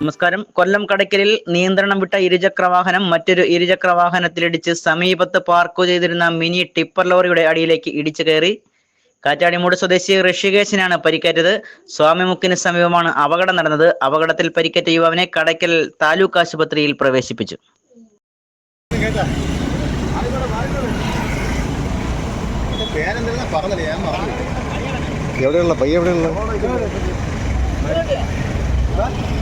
നമസ്കാരം. കൊല്ലം കടയ്ക്കലിൽ നിയന്ത്രണം വിട്ട ഇരുചക്ര വാഹനം മറ്റൊരു ഇരുചക്ര വാഹനത്തിലിടിച്ച് സമീപത്ത് പാർക്ക് ചെയ്തിരുന്ന മിനി ടിപ്പർ ലോറിയുടെ അടിയിലേക്ക് ഇടിച്ചു കയറി. കാറ്റാടിമൂട് സ്വദേശി ഋഷികേശിനാണ് പരിക്കേറ്റത്. സ്വാമിമുക്കിന് സമീപമാണ് അപകടം നടന്നത്. അപകടത്തിൽ പരിക്കേറ്റ യുവാവിനെ കടയ്ക്കൽ താലൂക്ക് ആശുപത്രിയിൽ പ്രവേശിപ്പിച്ചു. എവിടെയുള്ള പയ്യ എവിടെയുള്ള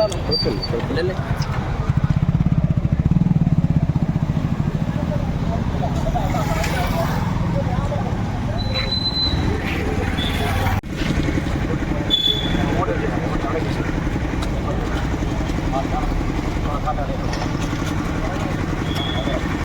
അടിക്കും കുഴപ്പമില്ല കുഴപ്പമില്ല.